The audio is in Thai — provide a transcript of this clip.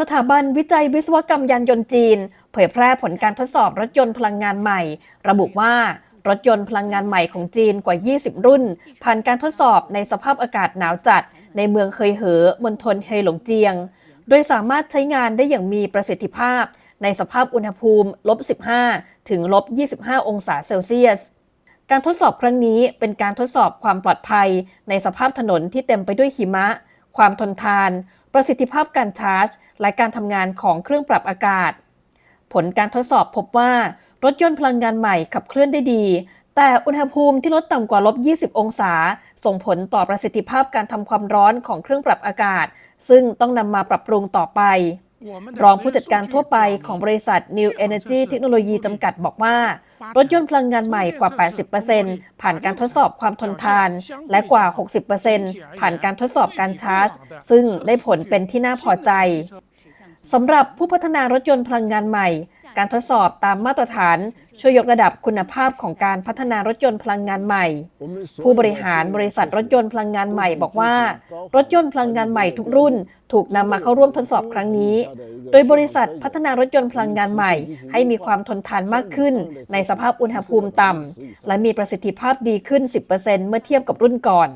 สถาบันวิจัยวิศวกรรมยานยนต์จีน เผยแพร่ผลการทดสอบรถยนต์พลังงานใหม่ ระบุว่ารถยนต์พลังงานใหม่ของจีนกว่า 20 รุ่น ผ่านการทดสอบในสภาพอากาศหนาวจัด ในเมืองเคยเหอมณฑลเฮหลงเจียง โดยสามารถใช้งานได้อย่างมีประสิทธิภาพ ในสภาพอุณหภูมิลบ15 ถึงลบ25 องศาเซลเซียส การทดสอบครั้งนี้เป็นการทดสอบความปลอดภัย ในสภาพถนนที่เต็มไปด้วยหิมะ ความทนทาน ประสิทธิภาพการชาร์จ และการทำงานของเครื่องปรับอากาศ ผลการทดสอบพบว่า รถยนต์พลังงานใหม่ขับเคลื่อนได้ดี แต่อุณหภูมิที่ลดต่ำกว่าลบ 20 องศา ส่งผลต่อประสิทธิภาพการทำความร้อนของเครื่องปรับอากาศ ซึ่งต้องนำมาปรับปรุงต่อไป รองผู้จัดการทั่วไปของบริษัท New Energy Technology จำกัดบอกว่า รถยนต์พลังงานใหม่กว่า 80%ผ่านการทดสอบความทนทาน และกว่า 60%ผ่านการทดสอบการชาร์จ ซึ่งได้ผลเป็นที่น่าพอใจสำหรับผู้พัฒนารถยนต์พลังงานใหม่ การทดสอบตามมาตรฐานช่วยยกระดับคุณภาพของการพัฒนารถยนต์พลังงานใหม่ ผู้บริหารบริษัทรถยนต์พลังงานใหม่บอกว่า รถยนต์พลังงานใหม่ทุกรุ่น ถูกนำมาเข้าร่วมทดสอบครั้งนี้ โดยบริษัทพัฒนารถยนต์พลังงานใหม่ ให้มีความทนทานมากขึ้น ในสภาพอุณหภูมิต่ำและมีประสิทธิภาพดีขึ้น 10%เมื่อเทียบกับรุ่นก่อน